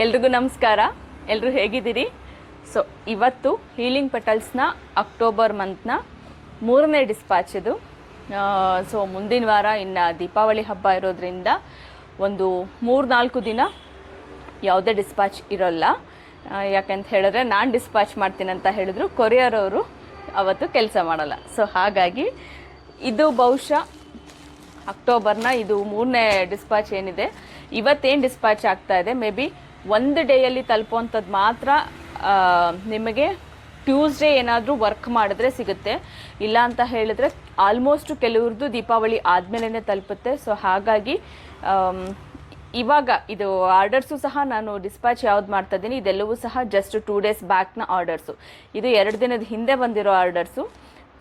ಎಲ್ರಿಗೂ ನಮಸ್ಕಾರ. ಎಲ್ಲರೂ ಹೇಗಿದ್ದೀರಿ? ಸೊ ಇವತ್ತು ಹೀಲಿಂಗ್ ಪೆಟಲ್ಸ್ನ ಅಕ್ಟೋಬರ್ ಮಂತ್ನ ಮೂರನೇ ಡಿಸ್ಪ್ಯಾಚ್ ಇದು. ಸೊ ಮುಂದಿನ ವಾರ ಇನ್ನು ದೀಪಾವಳಿ ಹಬ್ಬ ಇರೋದ್ರಿಂದ ಒಂದು ಮೂರು ನಾಲ್ಕು ದಿನ ಯಾವುದೇ ಡಿಸ್ಪ್ಯಾಚ್ ಇರೋಲ್ಲ. ಯಾಕೆಂತ ಹೇಳಿದ್ರೆ ನಾನು ಡಿಸ್ಪ್ಯಾಚ್ ಮಾಡ್ತೀನಿ ಅಂತ ಹೇಳಿದ್ರು ಕೊರಿಯರ್ ಅವರು ಅವತ್ತು ಕೆಲಸ ಮಾಡಲ್ಲ. ಸೊ ಹಾಗಾಗಿ ಇದು ಬಹುಶಃ ಅಕ್ಟೋಬರ್ನ ಇದು ಮೂರನೇ ಡಿಸ್ಪ್ಯಾಚ್ ಏನಿದೆ. ಇವತ್ತೇನು ಡಿಸ್ಪ್ಯಾಚ್ ಆಗ್ತಾ ಇದೆ? ಮೇ ಬಿ ಒಂದು ಡೇಯಲ್ಲಿ ತಲುಪುವಂಥದ್ದು ಮಾತ್ರ ನಿಮಗೆ ಟ್ಯೂಸ್ಡೇ ಏನಾದರೂ ವರ್ಕ್ ಮಾಡಿದ್ರೆ ಸಿಗುತ್ತೆ. ಇಲ್ಲ ಅಂತ ಹೇಳಿದ್ರೆ ಆಲ್ಮೋಸ್ಟ್ ಕೆಲವ್ರದ್ದು ದೀಪಾವಳಿ ಆದಮೇಲೆ ತಲುಪುತ್ತೆ. ಸೊ ಹಾಗಾಗಿ ಇವಾಗ ಇದು ಆರ್ಡರ್ಸು ಸಹ ನಾನು ಡಿಸ್ಪ್ಯಾಚ್ ಯಾವ್ದು ಮಾಡ್ತಾ ಇದ್ದೀನಿ, ಇದೆಲ್ಲವೂ ಸಹ ಜಸ್ಟ್ ಟೂ ಡೇಸ್ ಬ್ಯಾಕ್ನ ಆರ್ಡರ್ಸು. ಇದು ಎರಡು ದಿನದ ಹಿಂದೆ ಬಂದಿರೋ ಆರ್ಡರ್ಸು.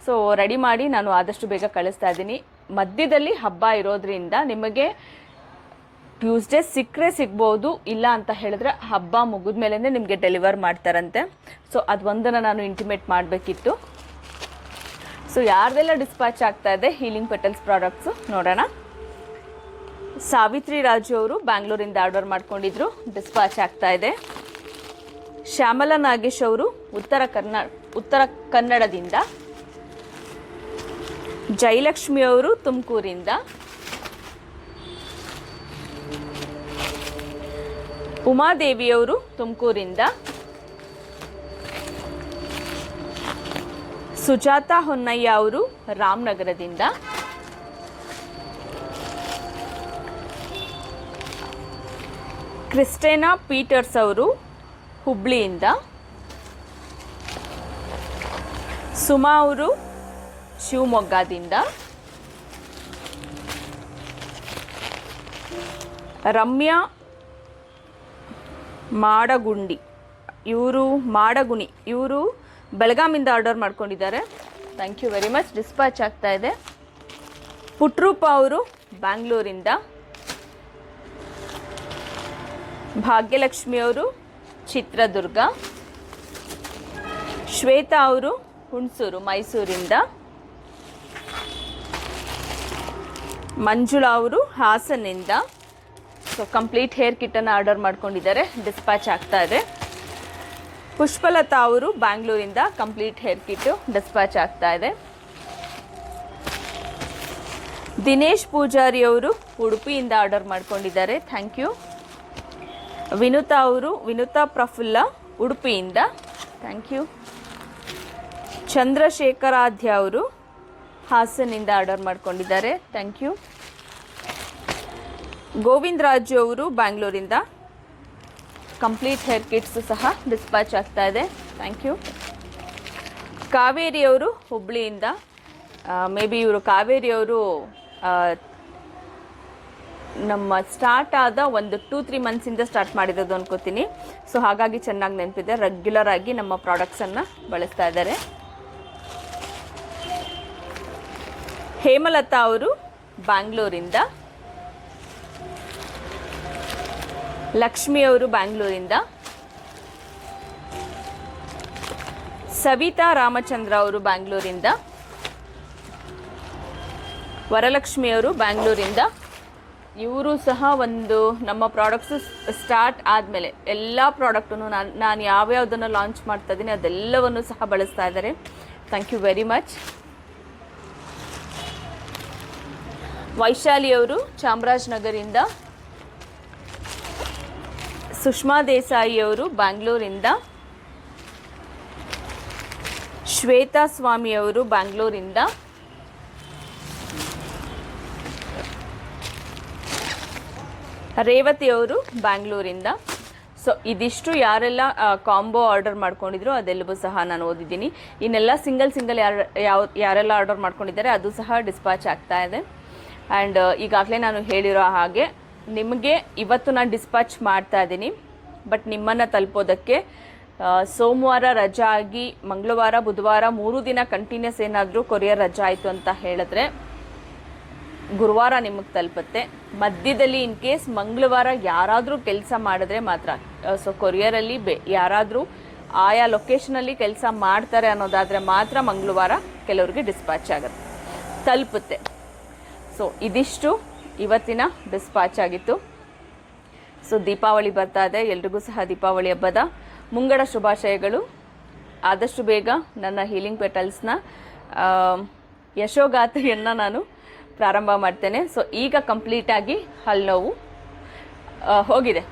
ಸೊ ರೆಡಿ ಮಾಡಿ ನಾನು ಆದಷ್ಟು ಬೇಗ ಕಳಿಸ್ತಾ ಇದ್ದೀನಿ. ಮಧ್ಯದಲ್ಲಿ ಹಬ್ಬ ಇರೋದ್ರಿಂದ ನಿಮಗೆ ಟ್ಯೂಸ್ಡೇ ಸಿಕ್ಕರೆ ಸಿಗ್ಬೋದು, ಇಲ್ಲ ಅಂತ ಹೇಳಿದ್ರೆ ಹಬ್ಬ ಮುಗಿದ ಮೇಲೆ ನಿಮಗೆ ಡೆಲಿವರ್ ಮಾಡ್ತಾರಂತೆ. ಸೊ ಅದು ಒಂದನ್ನು ನಾನು ಇಂಟಿಮೇಟ್ ಮಾಡಬೇಕಿತ್ತು. ಸೊ ಯಾರ್ದೆಲ್ಲ ಡಿಸ್ಪ್ಯಾಚ್ ಆಗ್ತಾ ಇದೆ ಹೀಲಿಂಗ್ ಪೆಟಲ್ಸ್ ಪ್ರಾಡಕ್ಟ್ಸು ನೋಡೋಣ. ಸಾವಿತ್ರಿ ರಾಜು ಅವರು ಬ್ಯಾಂಗ್ಳೂರಿಂದ ಆರ್ಡರ್ ಮಾಡ್ಕೊಂಡಿದ್ರು ಡಿಸ್ಪ್ಯಾಚ್ ಆಗ್ತಾ ಇದೆ. ಶ್ಯಾಮಲಾ ನಾಗೇಶ್ ಅವರು ಉತ್ತರ ಕರ್ನಾ, ಉತ್ತರ ಕನ್ನಡದಿಂದ. ಜಯಲಕ್ಷ್ಮಿ ಅವರು ತುಮಕೂರಿಂದ. ಉಮಾದೇವಿಯವರು ತುಮಕೂರಿಂದ. ಸುಜಾತ ಹೊನ್ನಯ್ಯ ಅವರು ರಾಮನಗರದಿಂದ. ಕ್ರಿಸ್ಟೇನಾ ಪೀಟರ್ಸ್ ಅವರು ಹುಬ್ಳಿಯಿಂದ. ಸುಮಾ ಅವರು ಶಿವಮೊಗ್ಗದಿಂದ. ರಮ್ಯಾ ಮಾಡಗುಂಡಿ. ಇವರು ಮಾಡಗುಣಿ. ಇವರು ಬೆಳಗಾಮಿಂದ ಆರ್ಡರ್ ಮಾಡ್ಕೊಂಡಿದ್ದಾರೆ. Thank you very much dispatch ಆಗ್ತಾ ಇದೆ. ಪುಟ್ರೂಪ ಅವರು ಬ್ಯಾಂಗ್ಳೂರಿಂದ. ಭಾಗ್ಯಲಕ್ಷ್ಮಿ ಅವರು ಚಿತ್ರದುರ್ಗ. ಶ್ವೇತಾ ಅವರು ಹುಣಸೂರು, ಮೈಸೂರಿಂದ. ಮಂಜುಳಾ ಅವರು ಹಾಸನಿಂದ. ಸೊ ಕಂಪ್ಲೀಟ್ ಹೇರ್ ಕಿಟ್ಟನ್ನು ಆರ್ಡರ್ ಮಾಡ್ಕೊಂಡಿದ್ದಾರೆ. ಡಿಸ್ಪ್ಯಾಚ್ ಆಗ್ತಾ ಇದೆ. ಪುಷ್ಪಲತಾ ಅವರು ಬ್ಯಾಂಗ್ಳೂರಿಂದ ಕಂಪ್ಲೀಟ್ ಹೇರ್ ಕಿಟ್ಟು ಡಿಸ್ಪ್ಯಾಚ್ ಆಗ್ತಾ ಇದೆ. ದಿನೇಶ್ ಪೂಜಾರಿ ಅವರು ಉಡುಪಿಯಿಂದ ಆರ್ಡರ್ ಮಾಡ್ಕೊಂಡಿದ್ದಾರೆ. ಥ್ಯಾಂಕ್ ಯು ವಿನುತಾ ಅವರು ವಿನುತಾ ಪ್ರಫುಲ್ಲ ಉಡುಪಿಯಿಂದ. ಥ್ಯಾಂಕ್ ಯು ಚಂದ್ರಶೇಖರಾಧ್ಯ ಅವರು ಹಾಸನಿಂದ ಆರ್ಡರ್ ಮಾಡ್ಕೊಂಡಿದ್ದಾರೆ. ಥ್ಯಾಂಕ್ ಯು ಗೋವಿಂದ್ ರಾಜು ಅವರು ಬ್ಯಾಂಗ್ಳೂರಿಂದ. ಕಂಪ್ಲೀಟ್ ಹೇರ್ ಕಿಟ್ಸ್ ಸಹ ಡಿಸ್ಪ್ಯಾಚ್ ಆಗ್ತಾ ಇದೆ. Thank you. ಕಾವೇರಿ ಅವರು ಹುಬ್ಳಿಯಿಂದ ಮೇ ಬಿ ಇವರು ಕಾವೇರಿಯವರು ನಮ್ಮ ಸ್ಟಾರ್ಟ್ ಆದ ಒಂದು ಟೂ, ತ್ರೀ ಮಂತ್ಸಿಂದ ಸ್ಟಾರ್ಟ್ ಮಾಡಿರೋದು ಅನ್ಕೋತೀನಿ. ಸೊ, ಹಾಗಾಗಿ ಚೆನ್ನಾಗಿ ನೆನಪಿದೆ. ರೆಗ್ಯುಲರ್ ಆಗಿ ನಮ್ಮ ಪ್ರಾಡಕ್ಟ್ಸನ್ನು ಬಳಸ್ತಾ ಇದ್ದಾರೆ. ಹೇಮಲತಾ ಅವರು ಬ್ಯಾಂಗ್ಳೂರಿಂದ. ಲಕ್ಷ್ಮಿ ಅವರು ಬ್ಯಾಂಗ್ಳೂರಿಂದ. ಸವಿತಾ ರಾಮಚಂದ್ರ ಅವರು ಬ್ಯಾಂಗ್ಳೂರಿಂದ. ವರಲಕ್ಷ್ಮಿಯವರು ಬ್ಯಾಂಗ್ಳೂರಿಂದ. ಇವರು ಸಹ ಒಂದು ನಮ್ಮ ಪ್ರಾಡಕ್ಟ್ಸು ಸ್ಟಾರ್ಟ್ ಆದಮೇಲೆ ಎಲ್ಲ ಪ್ರಾಡಕ್ಟನ್ನು ನಾನು ನಾನು ಯಾವ್ಯಾವುದನ್ನು ಲಾಂಚ್ ಮಾಡ್ತಾ ಇದ್ದೀನಿ ಅದೆಲ್ಲವನ್ನು ಸಹ ಬಳಸ್ತಾ ಇದ್ದಾರೆ. Thank you very much Vaishali ಅವರು ಚಾಮರಾಜನಗರಿಂದ. ಸುಷ್ಮಾ ದೇಸಾಯಿ ಅವರು ಬ್ಯಾಂಗ್ಳೂರಿಂದ, ಶ್ವೇತಾ ಸ್ವಾಮಿ ಅವರು ಬ್ಯಾಂಗ್ಳೂರಿಂದ, ರೇವತಿ ಅವರು ಬ್ಯಾಂಗ್ಳೂರಿಂದ. ಸೊ ಇದಿಷ್ಟು ಯಾರೆಲ್ಲ ಕಾಂಬೋ ಆರ್ಡರ್ ಮಾಡ್ಕೊಂಡಿದ್ರು ಅದೆಲ್ಲವೂ ಸಹ ನಾನು ಓದಿದ್ದೀನಿ. ಇನ್ನೆಲ್ಲ ಸಿಂಗಲ್ ಸಿಂಗಲ್ ಯಾರು, ಯಾವ, ಯಾರೆಲ್ಲ ಆರ್ಡರ್ ಮಾಡ್ಕೊಂಡಿದ್ದಾರೆ, ಅದು ಸಹ ಡಿಸ್ಪ್ಯಾಚ್ ಆಗ್ತಾ ಇದೆ. ಆ್ಯಂಡ್ ಈಗಾಗಲೇ ನಾನು ಹೇಳಿರೋ ಹಾಗೆ ನಿಮಗೆ ಇವತ್ತು ನಾನು ಡಿಸ್ಪ್ಯಾಚ್ ಮಾಡ್ತಾ ಇದ್ದೀನಿ ಬಟ್ ನಿಮ್ಮನ್ನು ತಲುಪೋದಕ್ಕೆ ಸೋಮವಾರ ರಜಾ ಆಗಿ ಮಂಗಳವಾರ, ಬುಧವಾರ ಮೂರು ದಿನ ಕಂಟಿನ್ಯೂಸ್ ಏನಾದರೂ ಕೊರಿಯರ್ ರಜಾ ಆಯಿತು ಅಂತ ಹೇಳಿದ್ರೆ, ಗುರುವಾರ ನಿಮಗೆ ತಲುಪುತ್ತೆ. ಮಧ್ಯದಲ್ಲಿ ಇನ್ ಕೇಸ್ ಮಂಗಳವಾರ ಯಾರಾದರೂ ಕೆಲಸ ಮಾಡಿದ್ರೆ ಮಾತ್ರ ಸೊ ಕೊರಿಯರಲ್ಲಿ ಬೆ, ಯಾರಾದರೂ ಆಯಾ ಲೊಕೇಶನಲ್ಲಿ ಕೆಲಸ ಮಾಡ್ತಾರೆ ಅನ್ನೋದಾದರೆ ಮಾತ್ರ ಮಂಗಳವಾರ ಕೆಲವರಿಗೆ ಡಿಸ್ಪ್ಯಾಚ್ ಆಗುತ್ತೆ, ತಲುಪುತ್ತೆ. ಸೊ ಇದಿಷ್ಟು. ಇವತ್ತಿನ ಡಿಸ್ಪ್ಯಾಚ್ ಆಗಿತ್ತು. ಸೊ ದೀಪಾವಳಿ ಬರ್ತಾ ಇದೆ. ಎಲ್ರಿಗೂ ಸಹ ದೀಪಾವಳಿ ಹಬ್ಬದ ಮುಂಗಡ ಶುಭಾಶಯಗಳು. ಆದಷ್ಟು ಬೇಗ ನನ್ನ ಹೀಲಿಂಗ್ ಪೆಟಲ್ಸ್ನ ಯಶೋಗಾಥೆಯನ್ನು ನಾನು ಪ್ರಾರಂಭ ಮಾಡ್ತೇನೆ. ಸೊ ಈಗ ಕಂಪ್ಲೀಟಾಗಿ ಹಲ್ಲುನೋವು ನೋವು ಹೋಗಿದೆ.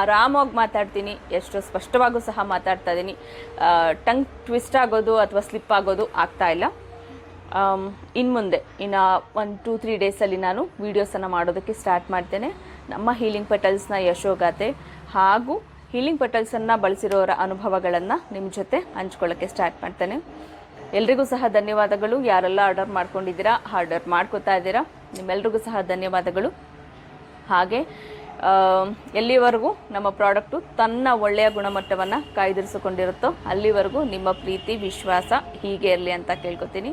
ಆರಾಮಾಗಿ ಮಾತಾಡ್ತೀನಿ. ಎಷ್ಟು ಸ್ಪಷ್ಟವಾಗೂ ಸಹ ಮಾತಾಡ್ತಾ ಇದ್ದೀನಿ ಟಂಗ್ ಟ್ವಿಸ್ಟ್ ಆಗೋದು ಅಥವಾ ಸ್ಲಿಪ್ ಆಗೋದು ಆಗ್ತಾ ಇಲ್ಲ. ಇನ್ನು ಮುಂದೆ, ಇನ್ನು ಒಂದು ಟೂ ತ್ರೀ ಡೇಸಲ್ಲಿ ನಾನು ವೀಡಿಯೋಸನ್ನು ಮಾಡೋದಕ್ಕೆ ಸ್ಟಾರ್ಟ್ ಮಾಡ್ತೇನೆ. ನಮ್ಮ ಹೀಲಿಂಗ್ ಪೆಟಲ್ಸ್ನ ಯಶೋಗಾತೆ ಹಾಗೂ ಹೀಲಿಂಗ್ ಪೆಟಲ್ಸನ್ನು ಬಳಸಿರೋರ ಅನುಭವಗಳನ್ನು ನಿಮ್ಮ ಜೊತೆ ಹಂಚ್ಕೊಳ್ಳೋಕ್ಕೆ ಸ್ಟಾರ್ಟ್ ಮಾಡ್ತೇನೆ. ಎಲ್ರಿಗೂ ಸಹ ಧನ್ಯವಾದಗಳು. ಯಾರೆಲ್ಲ ಆರ್ಡರ್ ಮಾಡ್ಕೊಂಡಿದ್ದೀರಾ ಆರ್ಡರ್ ಮಾಡ್ಕೋತಾ ಇದ್ದೀರಾ, ನಿಮ್ಮೆಲ್ರಿಗೂ ಸಹ ಧನ್ಯವಾದಗಳು. ಹಾಗೆ ಎಲ್ಲಿವರೆಗೂ ನಮ್ಮ ಪ್ರಾಡಕ್ಟು ತನ್ನ ಒಳ್ಳೆಯ ಗುಣಮಟ್ಟವನ್ನು ಕಾಯ್ದಿರಿಸಿಕೊಂಡಿರುತ್ತೋ ಅಲ್ಲಿವರೆಗೂ ನಿಮ್ಮ ಪ್ರೀತಿ, ವಿಶ್ವಾಸ ಹೀಗೆ ಇರಲಿ ಅಂತ ಕೇಳ್ಕೊತೀನಿ.